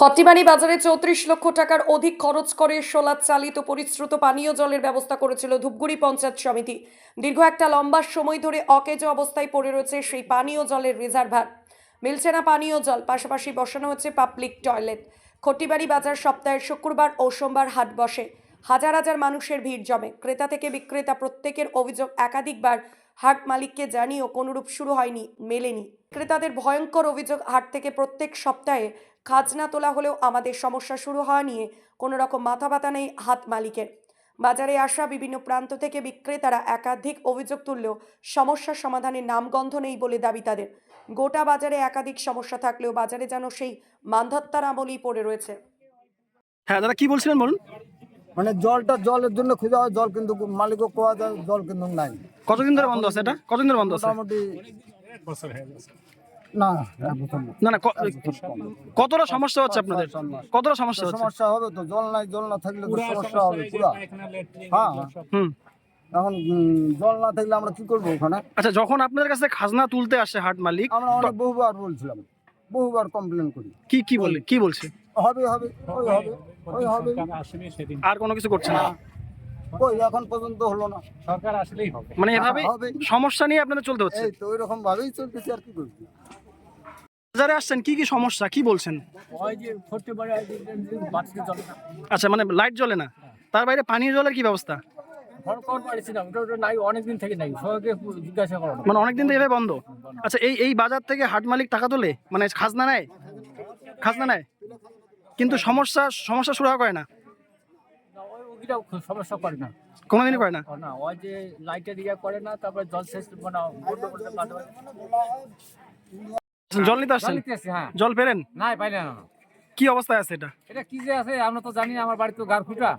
খট্টিমারি বাজারে চৌত্রিশ লক্ষ টাকার অধিক খরচ করে সোলার চালিত পরিশ্রুত পানীয় জলের ব্যবস্থা করেছিল ধূপগুড়ি পঞ্চায়েত সমিতি। দীর্ঘ একটা লম্বা সময় ধরে অকেজ অবস্থায় পড়ে রয়েছে সেই পানীয় জলের রিজার্ভার মিলছে না পানীয় জল, পাশাপাশি বসানো হচ্ছে পাবলিক টয়লেট খট্টিবাড়ি বাজার সপ্তাহের শুক্রবার ও সোমবার হাট বসে। হাজার হাজার মানুষের ভিড় জমে। ক্রেতা থেকে বিক্রেতা প্রত্যেকের অভিযোগ একাধিকবার হাট মালিককে জানিয়েও কোনোরূপ শুরু হয়নি, মেলেনি। ক্রেতাদের ভয়ঙ্কর অভিযোগ, হাট থেকে প্রত্যেক সপ্তাহে খাজনা তোলা হলেও আমাদের সমস্যা শুরু হওয়া নিয়ে কোনো রকম মাথা ব্যথা নেই হাত মালিকের। বাজারে আসা বিভিন্ন প্রান্ত থেকে বিক্রেতারা একাধিক অভিযোগ তুললেও সমস্যার সমাধানের নামগন্ধ নেই বলে দাবি তাদের। গোটা বাজারে একাধিক সমস্যা থাকলেও বাজারে যেন সেই মান্ধাত্তার আমলই পড়ে রয়েছে। হ্যাঁ দাদা, কি বলছিলেন বলুন? মানে জলটা জলের জন্য খোঁজা হয় জল কিন্তু মালিকও কোয়া যায় জল কিন্তু নাই। কতদিন ধরে বন্ধ আছে এটা? কতদিন ধরে বন্ধ আছে? মোটামুটি। না না। কতটা সমস্যা হচ্ছে আপনাদের? কতটা সমস্যা হচ্ছে? সমস্যা হবে তো জল নাই জল না থাকলে তো সমস্যা হবে পুরা। হ্যাঁ। হুম। এখন জল না থাকলে আমরা কি করব ওখানে? আচ্ছা যখন আপনাদের কাছে খাজনা তুলতে আসে হাট মালিক আমরা অনেক বহুবার বলছিলাম বহুবার কমপ্লেন করি। কি কি বলে কি বলছে? হবে হবে ওই হবে ওই হবে। আর কোনো কিছু করছে না? ওই এখন পর্যন্ত হলো না। সরকার আসলেই হবে। মানে এভাবে হবে। সমস্যা নিয়ে আপনাদের চলতে হচ্ছে? এই তো ওই রকম ভাবেই চলতেছে আর কি করছি বাজারে আসছেন কি কি সমস্যা কি বলছেন? আচ্ছা মানে লাইট জ্বলে না? তার বাইরে পানীয় জলের কি ব্যবস্থা? মানে অনেকদিন থেকে এভাবে বন্ধ। আচ্ছা এই এই বাজার থেকে হাট মালিক টাকা তোলে? মানে খাজনা নেয়? খাজনা নেয়? কিন্তু সমস্যা সমস্যা শুরু করে না? সমস্যা করে না। করে না? না ওই যে লাইটের ইয়ে করে না তারপরে জল মানে জল নিতে আসছেন? জল হ্যাঁ। জল পেলেন? না পাইলেন না। কি অবস্থায় আছে এটা? এটা কি যে আছে আমরা তো জানি না, আমার বাড়িতে গারফুটা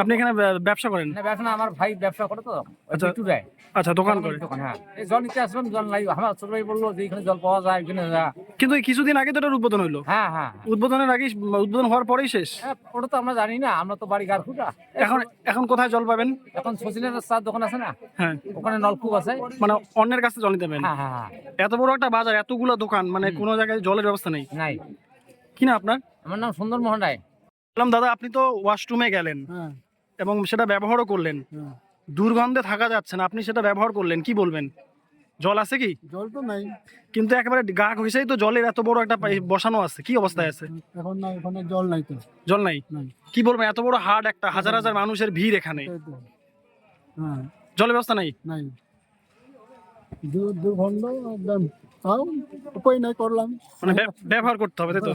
আপনি এখানে ব্যবসা করেন? না ব্যবসা না, আমার ভাই ব্যবসা করে তো আচ্ছা। একটু দেয়। আচ্ছা দোকান করে। দোকান হ্যাঁ। এই জল নিতে আসলাম জল নাই। আমার ছোট ভাই বলল যে এখানে জল পাওয়া যায় এখানে যা। কিন্তু কিছুদিন আগে তো এটার উদ্বোধন হইল। হ্যাঁ হ্যাঁ। উদ্বোধনের আগেই উদ্বোধন হওয়ার পরেই শেষ। হ্যাঁ, ওটা তো আমরা জানি না আমরা তো বাড়ি গারফুটা এখন এখন কোথায় জল পাবেন? এখন শচীনের চার দোকান আছে না? হ্যাঁ। ওখানে নলকূপ আছে। মানে অন্যের কাছে জল নিতে পারেন হ্যাঁ হ্যাঁ হ্যাঁ। এত বড় একটা বাজার এতগুলো দোকান মানে কোনো জায়গায় জলের ব্যবস্থা নেই? নাই। কি না আপনার? আমার নাম সুন্দর মোহন রায় বললাম দাদা আপনি তো ওয়াশরুমে গেলেন হ্যাঁ। এবং সেটা ব্যবহারও করলেন। হ্যাঁ। দুর্গন্ধে থাকা যাচ্ছে না আপনি সেটা ব্যবহার করলেন কি বলবেন? জল আছে কি? জল তো নাই। কিন্তু একেবারে গা ঘষেই তো জলের এত বড় একটা বসানো আছে কি অবস্থায় আছে? এখন না ওখানে জল নাই তো। জল নাই? কি বলবেন এত বড় হাট একটা হাজার হাজার মানুষের ভিড় এখানে। হ্যাঁ। জলের ব্যবস্থা নাই? নাই। দু দু ঘণ্টা একদম তাও উপায় নাই করলাম। মানে ব্যবহার করতে হবে তাই তো?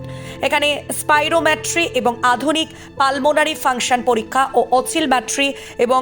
এখানে স্পাইরোম্যাট্রি এবং আধুনিক পালমোনারি ফাংশন পরীক্ষা ও অসিলম্যাট্রি এবং